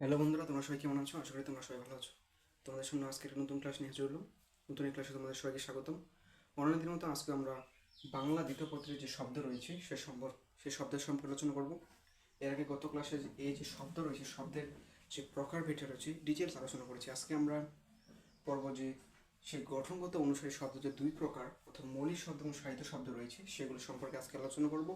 Hello বন্ধুরা, তোমরা সবাই কেমন আছো? আশা করি তোমরা সবাই ভালো আছো। তোমাদের সামনে আজকে একটা নতুন ক্লাস নিয়ে চলল নতুন এই ক্লাসে তোমাদের সবাইকে স্বাগতম। অন্যান্য দিনের মতো আজকে আমরা বাংলা দ্বিতীয় পত্রের যে শব্দ রয়েছে, সে সম্পর্ক সেই শব্দের সম্পর্কে আলোচনা করব। এর আগে গত ক্লাসে এই যে শব্দ রয়েছে, শব্দের যে প্রকার ভেটে রয়েছে ডিটেলস আলোচনা করেছি। আজকে আমরা পর্ব যে, সেই গঠনগত অনুসারে শব্দ যে দুই প্রকার অর্থাৎ মৌলিক শব্দ এবং সাহিত্য শব্দ রয়েছে, সেগুলো সম্পর্কে আজকে আলোচনা করব।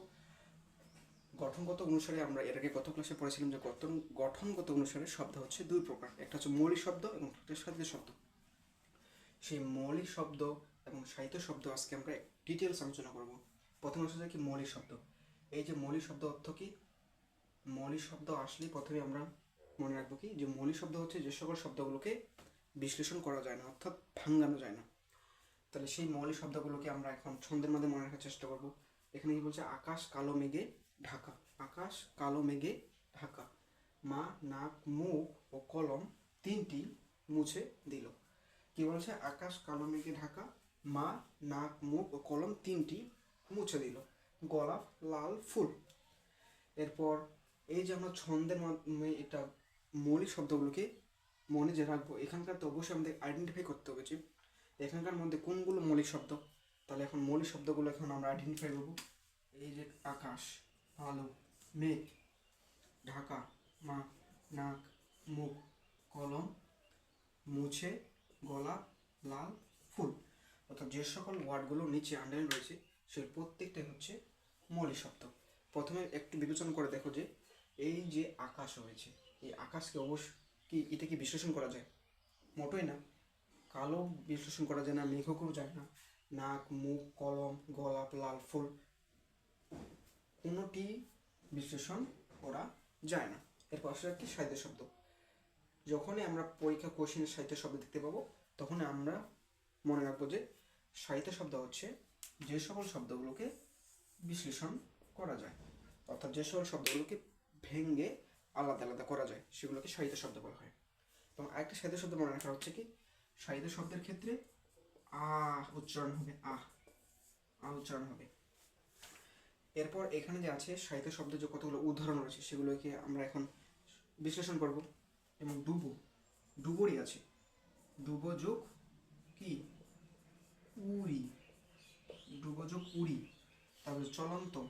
গঠনগত অনুসারে আমরা এর আগে গত ক্লাসে পড়েছিলাম যে গঠন, গঠনগত অনুসারে শব্দ হচ্ছে দুই প্রকার। একটা হচ্ছে মৌলিক শব্দ এবং একটা সাহিত্য শব্দ। সেই মৌলিক শব্দ এবং সাহিত্য শব্দ আজকে আমরা ডিটেলস আলোচনা করব। প্রথমে আসলে কি মৌলিক শব্দ। এই যে মৌলিক শব্দ অর্থ কি? মৌলিক শব্দ আসলে প্রথমে আমরা মনে রাখব কি? যে মৌলিক শব্দ হচ্ছে যে সকল শব্দগুলোকে বিশ্লেষণ করা যায় না, অর্থাৎ ভাঙানো যায় না। তাহলে সেই মৌলিক শব্দগুলোকে আমরা এখন ছন্দের মধ্যে মনে রাখার চেষ্টা করব। এখানে কি বলছে? আকাশ কালো মেঘে ঢাকা, আকাশ, কালো মেঘে ঢাকা। মা, নাক, মুখ ও কলম তিনটি মুছে দিল। কি বলছে? আকাশ, কালো মেঘে ঢাকা। মা, নাক, মুখ ও কলম তিনটি মুছে দিল। গোলাপ লাল ফুল। এরপর এই যে আমরা ছন্দের মাধ্যমে এটা মৌলিক শব্দগুলোকে মনে যে রাখব, এখানকার তো অবশ্যই আমাদের আইডেন্টিফাই করতে হবে যে এখানকার মধ্যে কোনগুলো মৌলিক শব্দ? তাহলে এখন মৌলিক শব্দগুলো এখন আমরা আইডেন্টিফাই করব। এই যে আকাশ। আলো মেঘ, ঢাকা মা নাক, মুখ, কলম, মুছে, গলা, লাল, ফুল। অর্থাৎ যে সকল ওয়ার্ডগুলো নিচে আন্ডারলাইন রয়েছে সেই প্রত্যেকটাই হচ্ছে মৌলিক শব্দ প্রথমে একটু বিবেচনা করে দেখো যে, এই যে আকাশ রয়েছে, এই আকাশকে অবশ্য কি এটা কি বিশ্লেষণ করা যায়? মোটোই না। কালো বিশ্লেষণ করা যায় না মেঘকেও যায় না। নাক, মুখ, কলম গোলাপ লাল, ফুল। কোনোটি বিশ্লেষণ করা যায় না। এরপর আসলে একটি সাহিত্য শব্দ। যখনই আমরা পরীক্ষা কোশ্চেনে সাহিত্য শব্দ দেখতে পাবো, তখনই আমরা মনে রাখব যে সাহিত্য শব্দ হচ্ছে যে সকল শব্দগুলোকে বিশ্লেষণ করা যায়। অর্থাৎ যে সকল শব্দগুলোকে ভেঙে আলাদা আলাদা করা যায়, সেগুলোকে সাহিত্য শব্দ বলা হয়। এবং আরেকটা সাহিত্য শব্দ মনে রাখা হচ্ছে কি? সাহিত্য শব্দের ক্ষেত্রে আহ উচ্চারণ হবে, আহ আহ উচ্চারণ হবে। এরপর এখানে যে আছে সাহিত্য শব্দের যে কতগুলো উদাহরণ রয়েছে সেগুলোকে আমরা এখন বিশ্লেষণ করব এবং ডুবো, ডুবোরই আছে। ডুবো যোগ কি? উড়ি। ডুবো যোগ উড়ি। তারপরে চলন্ত।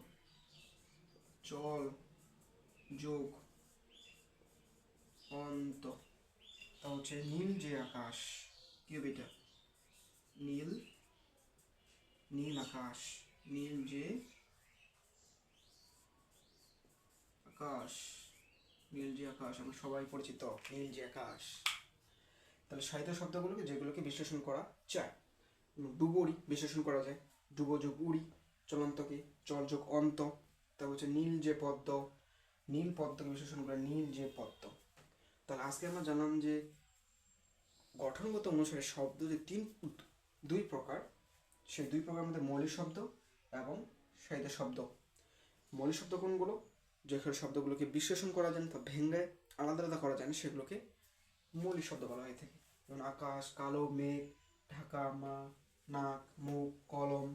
চল যোগ অন্ত। তা হচ্ছে নীল যে আকাশ। কি হবে এটা? নীল নীল আকাশ। নীল যে আকাশ, নীল যে আকাশ, আমরা সবাই পরিচিত, নীল যে আকাশ। তাহলে সাহিত্য শব্দগুলোকে, যেগুলোকে বিশ্লেষণ করা যায় ডুবুরি বিশ্লেষণ করা যায়। ডুবো যোগ উড়ি চলন্তকে চল যোগ অন্ত। তারপর হচ্ছে নীল যে পদ্ম, নীল পদ্মকে বিশ্লেষণ করা নীল যে পদ্ম। তাহলে আজকে আমরা জানলাম যে গঠনগত অনুসারে শব্দ যে তিন, দুই প্রকার, সেই দুই প্রকার মধ্যে মৌলিক শব্দ এবং সাহিত্য শব্দ। মৌলিক শব্দ কোনগুলো? যেখানে শব্দগুলোকে বিশ্লেষণ করা যায় না তা ভেঙ্গে আলাদা আলাদা করা যায় না, সেগুলোকে মৌলিক শব্দ বলা হয়ে থাকে যেমন আকাশ, কালো, মেঘ, ঢাকা, মা, নাক, মুখ, কলম,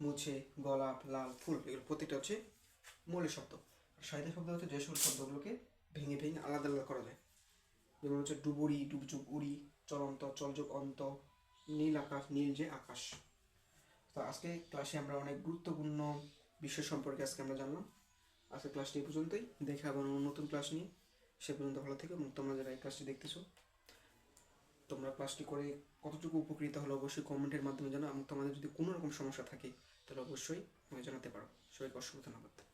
মুছে গোলাপ লাল, ফুল, এগুলো প্রত্যেকটা হচ্ছে মৌলিক শব্দ। আর সাহিত্য শব্দ হচ্ছে যে সকল শব্দগুলোকে ভেঙে ভেঙে আলাদা আলাদা করা যায়। যেমন হচ্ছে ডুবুরি ডুবচুপ উড়ি, চলন্ত চলযোগ অন্ত, নীল আকাশ, নীল যে আকাশ। তো আজকে ক্লাসে আমরা অনেক গুরুত্বপূর্ণ বিষয় সম্পর্কে আজকে আমরা জানলাম। আজকে ক্লাসটি এই পর্যন্তই। দেখে আবার নতুন ক্লাস নিয়ে। সে পর্যন্ত ভালো থেকে এবং তোমরা যারা এই ক্লাসটি দেখতেছো, তোমরা ক্লাসটি করে কতটুকু উপকৃত হলো অবশ্যই কমেন্টের মাধ্যমে জানো এবং তোমাদের যদি কোনো রকম সমস্যা থাকে, তাহলে অবশ্যই আমাকে জানাতে পারো। সবাইকে অসংখ্য ধন্যবাদ।